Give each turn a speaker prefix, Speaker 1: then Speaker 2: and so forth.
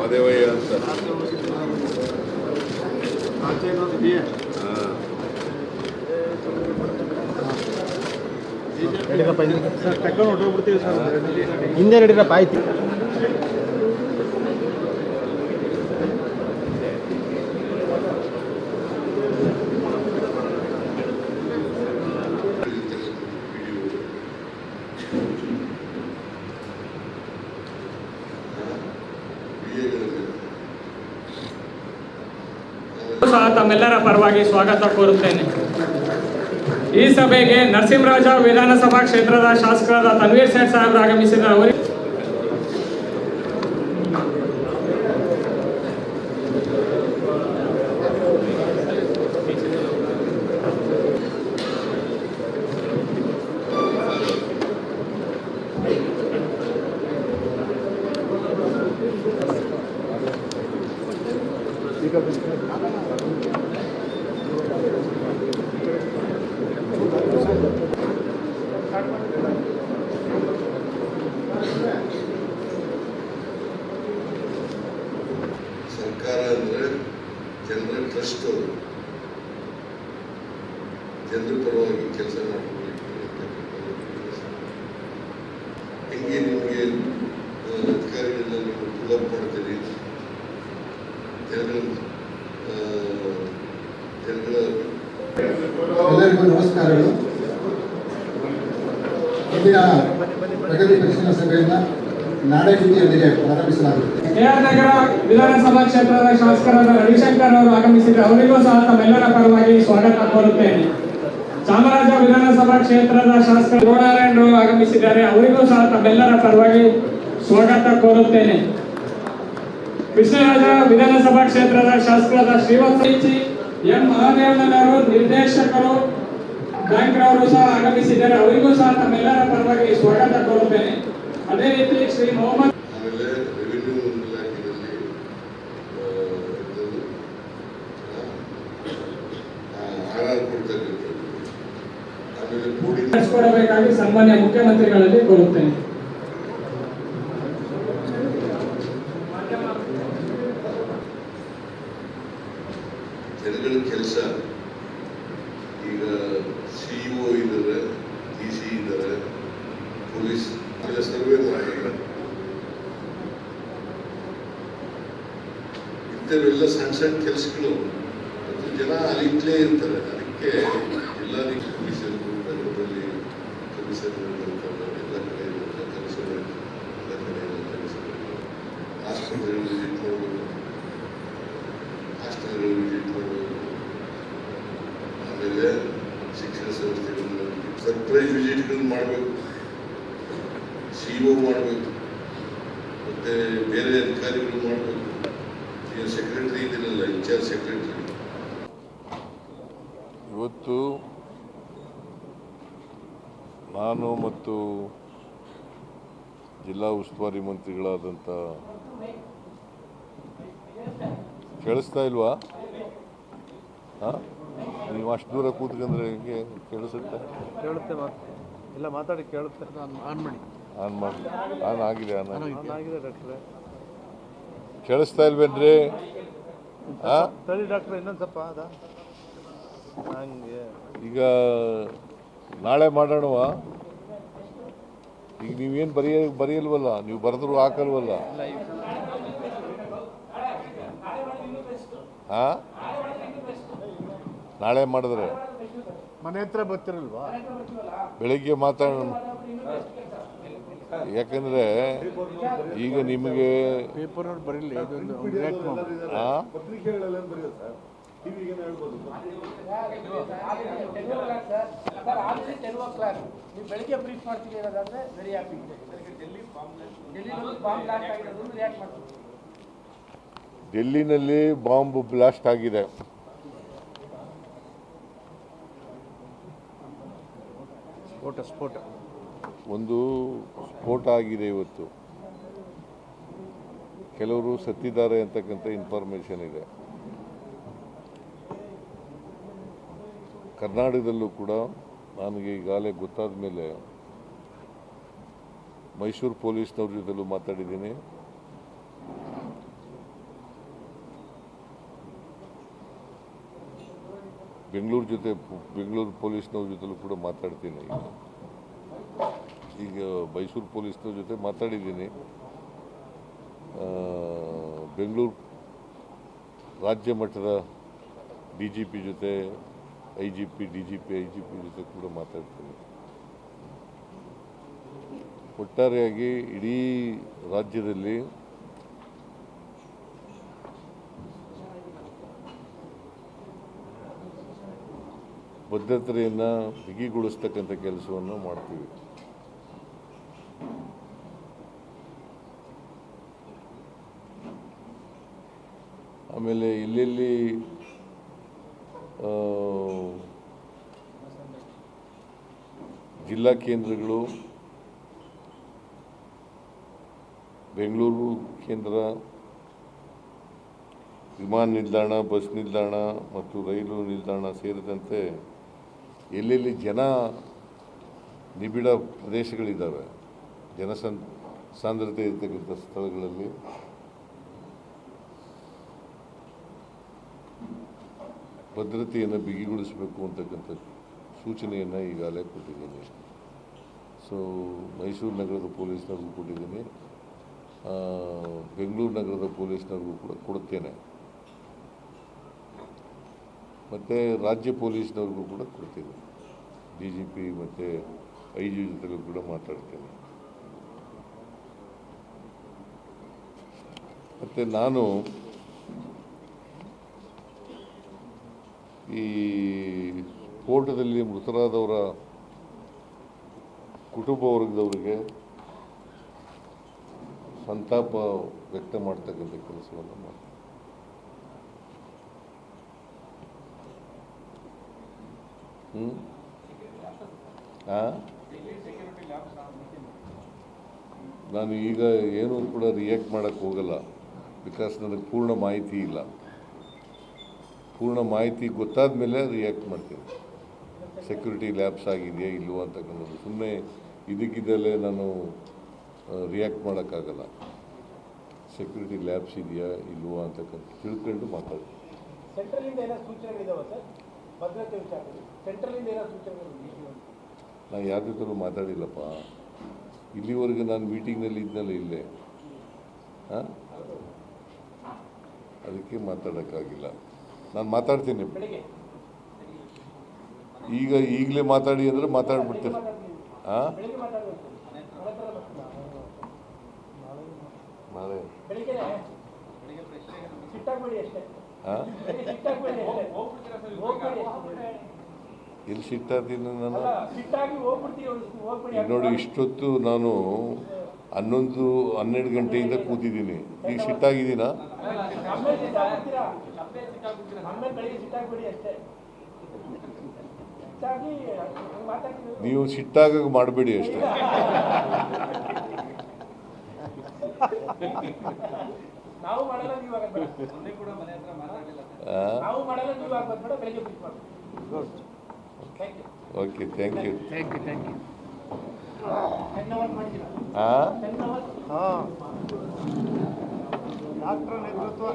Speaker 1: ಮಾದೇವಯ್ಯ ಅಂತ.
Speaker 2: ಹಿಂದೆ ನಡೀರಪ್ಪ ಆಯ್ತು.
Speaker 3: ಸಹ ತಮ್ಮೆಲ್ಲರ ಪರವಾಗಿ ಸ್ವಾಗತ ಕೋರುತ್ತೇನೆ. ಈ ಸಭೆಗೆ ನರಸಿಂಹರಾಜ ವಿಧಾನಸಭಾ ಕ್ಷೇತ್ರದ ಶಾಸಕರಾದ ತನ್ವೀರ್ ಸೇಠ್ ಸಾಹೇಬರು ಆಗಮಿಸಿದ ಅವರಿಗೆ
Speaker 1: ಸರ್ಕಾರ ಅಂದರೆ ಜನರ ಟ್ರಸ್ಟ್ ಅವರು. ಜನರ ಪರವಾಗಿ ಕೆಲಸ ಮಾಡಬೇಕು ಹೆಂಗೆ ನಿಮಗೆ ಅಧಿಕಾರಿಗಳನ್ನ ನೀವು
Speaker 4: ಎಲ್ಲರಿಗೂ ನಮಸ್ಕಾರಗಳು. ಇಂದಿನ ಪ್ರಗತಿ ಪರಿಶೀಲನಾ ಸಭೆಯನ್ನ ನಾಡಗೀತೆಯೊಂದಿಗೆ ಪ್ರಾರಂಭಿಸಲಾಗುತ್ತದೆ.
Speaker 3: ಕೆಆರ್ ನಗರ ವಿಧಾನಸಭಾ ಕ್ಷೇತ್ರದ ಶಾಸಕರಾದ ರವಿಶಂಕರ್ ಅವರು ಆಗಮಿಸಿದರೆ ಅವರಿಗೂ ಸಹ ತಮ್ಮೆಲ್ಲರ ಪರವಾಗಿ ಸ್ವಾಗತ ಕೋರುತ್ತೇನೆ. ಚಾಮರಾಜ ವಿಧಾನಸಭಾ ಕ್ಷೇತ್ರದ ಶಾಸಕ ಅವರು ಆಗಮಿಸಿದ್ದಾರೆ. ಅವರಿಗೂ ಸಹ ತಮ್ಮೆಲ್ಲರ ಪರವಾಗಿ ಸ್ವಾಗತ ಕೋರುತ್ತೇನೆ. ಕೃಷ್ಣರಾಜ ವಿಧಾನಸಭಾ ಕ್ಷೇತ್ರದ ಶಾಸಕರಾದ ಶ್ರೀವತ್ಸ ಎಂ ಮಹಾದೇವನವರು ನಿರ್ದೇಶಕರು ಬ್ಯಾಂಕ್ರವರು ಸಹ ಆಗಮಿಸಿದ್ದಾರೆ. ಅವರಿಗೂ ಸಹ ತಮ್ಮೆಲ್ಲರ ಪರವಾಗಿ ಸ್ವಾಗತ ಕೋರುತ್ತೇನೆ. ಅದೇ ರೀತಿ ಶ್ರೀ ಮೊಹಮ್ಮದ್ ಕೊಡಬೇಕಾಗಿ ಸನ್ಮಾನ್ಯ ಮುಖ್ಯಮಂತ್ರಿಗಳಲ್ಲಿ ಕೋರುತ್ತೇನೆ
Speaker 1: ಜನಗಳ ಕೆಲಸ ಈಗ ಸಿಇಒ ಇದ್ದಾರೆ ಡಿ ಸಿ ಇದ್ದಾರೆ ಪೊಲೀಸ್ ಎಲ್ಲ ಸರ್ವೆ ಮಾಡಿ ಇಂಥವೆಲ್ಲ ಸಣ್ಣ ಸಣ್ಣ ಕೆಲಸಗಳು. ಜನ ಅಲ್ಲಿಂದಲೇ ಇರ್ತಾರೆ. ಅದಕ್ಕೆ ಜಿಲ್ಲಾಧಿಕಾರಿ ಕಮಿಷನ್ ನಗರದಲ್ಲಿ ಬರ್ತಾರೆ ಎಲ್ಲ ಕಡೆ ಇರುತ್ತೆ. ಕೆಲಸಗಳು ಎಲ್ಲ ಕಡೆ ಕೆಲಸಗಳು ಆಸ್ಪತ್ರೆಗಳು ವಿಸಿಟ್ ಮಾಡಬೇಕು ಹಾಸ್ಟೆಲ್ಗಳು ವಿಸಿಟ್ ಮಾಡಬೇಕು ಆಮೇಲೆ ಶಿಕ್ಷಣ ಸಂಸ್ಥೆಗಳನ್ನ ಸರ್ಪ್ರೈಸ್ ವಿಸಿಟ್ಗಳು ಮಾಡಬೇಕು. ಸಿ ಒ ಮಾಡಬೇಕು. ಮತ್ತೆ ಬೇರೆ ಅಧಿಕಾರಿಗಳು ಮಾಡಬೇಕು. In charge secretary.
Speaker 5: ಇವತ್ತು ನಾನು ಮತ್ತು ಜಿಲ್ಲಾ ಉಸ್ತುವಾರಿ ಮಂತ್ರಿಗಳಾದಂಥ ಕೇಳಿಸ್ತಾ ಇಲ್ವಾ? ಹಾಂ? ನೀವು ಅಷ್ಟು ದೂರ ಕೂತ್ಕೊಂಡ್ರೆ ಹೆಂಗೆ ಕೇಳಿಸುತ್ತೆ?
Speaker 2: ಕೇಳುತ್ತೆ ಇಲ್ಲ ಎಲ್ಲ ಮಾತಾಡಿ ಕೇಳುತ್ತೆ. ನಾನು ಆನ್ ಮಾಡಿ.
Speaker 5: ಆನ್ ಮಾಡಿ. ಆನ್ ಆಗಿದೆ. ಆನ್ ಆಗಿದೆ
Speaker 2: ಡಾಕ್ಟ್ರೆ.
Speaker 5: ಕೇಳಿಸ್ತಾ ಇಲ್ವೇನ್ರಿ? ಹಾಂ
Speaker 2: ತಡಿ ಡಾಕ್ಟ್ರೆ ಇನ್ನೊಂದು ಸ್ವಲ್ಪ ಅದ ಹಂಗೆ.
Speaker 5: ಈಗ ನಾಳೆ ಮಾಡೋಣವ. ಈಗ ನೀವೇನು ಬರೆಯ ಬರೆಯಲ್ವಲ್ಲ ನೀವು ಬರೆದ್ರು ಹಾಕಲ್ವಲ್ಲ? ಹಾ ನಾಳೆ ಮಾಡಿದ್ರೆ.
Speaker 2: ಮನೆ ಹತ್ರ ಬರ್ತಿರಲ್ವಾ?
Speaker 5: ಬೆಳಿಗ್ಗೆ ಮಾತಾಡೋಣ. ಯಾಕಂದ್ರೆ ಈಗ ನಿಮಗೆ
Speaker 2: ಬರೀಲಿ
Speaker 6: ಬೆಳಿಗ್ಗೆ ಬ್ರೀಫ್ ಅನ್ನೋದಾದ್ರೆ ವೆರಿ ಹ್ಯಾಪಿ
Speaker 5: ಡೆಲ್ಲಿನಲ್ಲಿ ಬಾಂಬ್ ಬ್ಲಾಸ್ಟ್ ಆಗಿದೆ.
Speaker 2: ಸ್ಫೋಟ ಸ್ಫೋಟ.
Speaker 5: ಒಂದು ಸ್ಫೋಟ ಆಗಿದೆ ಇವತ್ತು. ಕೆಲವರು ಸತ್ತಿದ್ದಾರೆ ಅಂತಕ್ಕಂಥ ಇನ್ಫಾರ್ಮೇಷನ್ ಇದೆ. ಕರ್ನಾಟಕದಲ್ಲೂ ಕೂಡ ನನಗೆ ಈಗಾಗಲೇ ಗೊತ್ತಾದ ಮೇಲೆ ಮೈಸೂರು ಪೊಲೀಸ್ನವ್ರ ಜೊತೆಲೂ ಮಾತಾಡಿದ್ದೀನಿ. ಬೆಂಗಳೂರು ಜೊತೆ, ಬೆಂಗಳೂರು ಪೊಲೀಸ್ನವ್ರ ಜೊತೆಲೂ ಕೂಡ ಮಾತಾಡ್ತೀನಿ. ಈಗ ಮೈಸೂರು ಪೊಲೀಸ್ನ ಜೊತೆ ಮಾತಾಡಿದ್ದೀನಿ. ಬೆಂಗಳೂರು ರಾಜ್ಯ ಮಟ್ಟದ ಡಿ ಜಿ ಪಿ ಜೊತೆ, I G P, D G P, I G P ಜೊತೆ ಕೂಡ ಮಾತಾಡ್ತೀನಿ. ಒಟ್ಟಾರೆಯಾಗಿ ಇಡೀ ರಾಜ್ಯದಲ್ಲಿ ಭದ್ರತೆಯನ್ನು ಬಿಗಿಗೊಳಿಸ್ತಕ್ಕಂಥ ಕೆಲಸವನ್ನು ಮಾಡ್ತೀವಿ. ಆಮೇಲೆ ಎಲ್ಲೆಲ್ಲಿ ಜಿಲ್ಲಾ ಕೇಂದ್ರಗಳು, ಬೆಂಗಳೂರು ಕೇಂದ್ರ, ವಿಮಾನ ನಿಲ್ದಾಣ, ಬಸ್ ನಿಲ್ದಾಣ ಮತ್ತು ರೈಲು ನಿಲ್ದಾಣ ಸೇರಿದಂತೆ ಎಲ್ಲೆಲ್ಲಿ ಜನ ನಿಬಿಡ ಪ್ರದೇಶಗಳಿದ್ದಾವೆ ಜನಸಂ ಸಾಂದ್ರತೆ ಇರತಕ್ಕಂಥ ಸ್ಥಳಗಳಲ್ಲಿ ಭದ್ರತೆಯನ್ನು ಬಿಗಿಗೊಳಿಸಬೇಕು ಅಂತಕ್ಕಂಥ ಸೂಚನೆಯನ್ನು ಈಗಾಗಲೇ ಕೊಟ್ಟಿದ್ದೀನಿ. ಸೊ ಮೈಸೂರು ನಗರದ ಪೊಲೀಸ್ನವ್ರಿಗೂ ಕೊಟ್ಟಿದ್ದೀನಿ. ಬೆಂಗಳೂರು ನಗರದ ಪೊಲೀಸ್ನವ್ರಿಗೂ ಕೂಡ ಕೊಡ್ತೇನೆ. ಮತ್ತು ರಾಜ್ಯ ಪೊಲೀಸ್ನವ್ರಿಗೂ ಕೂಡ ಕೊಡ್ತೀನಿ. ಡಿ ಜಿ ಪಿ ಮತ್ತು ಐ ಜಿ ಜೊತೆಗೂ ಕೂಡ ಮಾತಾಡ್ತೇನೆ. ಮತ್ತು ನಾನು ಈ ಸ್ಫೋಟದಲ್ಲಿ ಮೃತರಾದವರ ಕುಟುಂಬ ವರ್ಗದವರಿಗೆ ಸಂತಾಪ ವ್ಯಕ್ತ ಮಾಡ್ತಕ್ಕಂಥ ಕೆಲಸವನ್ನು ಮಾಡ್ತಾರೆ. ನಾನು ಈಗ ಏನೂ ಕೂಡ ರಿಯಾಕ್ಟ್ ಮಾಡೋಕ್ಕೆ ಹೋಗಲ್ಲ. ಬಿಕಾಸ್ ನನಗೆ ಪೂರ್ಣ ಮಾಹಿತಿ ಇಲ್ಲ. ಪೂರ್ಣ ಮಾಹಿತಿ ಗೊತ್ತಾದ ಮೇಲೆ ರಿಯಾಕ್ಟ್ ಮಾಡ್ತೀನಿ. ಸೆಕ್ಯೂರಿಟಿ ಲ್ಯಾಬ್ಸ್ ಆಗಿದೆಯಾ ಇಲ್ಲವೋ ಅಂತಕ್ಕಂಥದ್ದು ಸುಮ್ಮನೆ ಇದಕ್ಕಿದ್ದಲ್ಲೇ ನಾನು ರಿಯಾಕ್ಟ್ ಮಾಡೋಕ್ಕಾಗಲ್ಲ. ಸೆಕ್ಯೂರಿಟಿ ಲ್ಯಾಬ್ಸ್ ಇದೆಯಾ ಇಲ್ವೋ ಅಂತಕ್ಕಂಥ ತಿಳ್ಕೊಂಡು
Speaker 6: ಸೂಚನೆಗಳು
Speaker 5: ನಾನು ಯಾರ ಜೊತೆಲೂ ಮಾತಾಡಿಲ್ಲಪ್ಪ. ಇಲ್ಲಿವರೆಗೂ ನಾನು ಮೀಟಿಂಗ್ನಲ್ಲಿ ಇದ್ನಲ್ಲ ಇಲ್ಲೇ. ಹಾಂ? ಅದಕ್ಕೆ ಮಾತಾಡೋಕ್ಕಾಗಿಲ್ಲ. ನಾನು ಮಾತಾಡ್ತೀನಿ. ಈಗ ಈಗಲೇ ಮಾತಾಡಿ ಅಂದರೆ ಮಾತಾಡ್ಬಿಡ್ತೀನಿ. ಹಾಂ? ನಾಳೆ. ಹಾಂ. ಎಲ್ಲಿ ನಾನು? ನೋಡಿ ಇಷ್ಟೊತ್ತು ನಾನು ಹನ್ನೊಂದು ಹನ್ನೆರಡು ಗಂಟೆಯಿಂದ ಕೂತಿದ್ದೀನಿ. ಈಗ ಸಿಟ್ಟಾಗಿದ್ದೀನಾ ನೀವು ಸಿಟ್ಟಾಗ ಮಾಡಬೇಡಿ ಅಷ್ಟೇ.
Speaker 6: Okay thank you thank you
Speaker 5: okay thank you
Speaker 6: ten hour ಮಾಡಿದ್ದೀರಾ
Speaker 5: ಹಾಂ
Speaker 6: ಟೆನ್ ಅವರ್
Speaker 2: ಡಾಕ್ಟರ್ ನೇತೃತ್ವ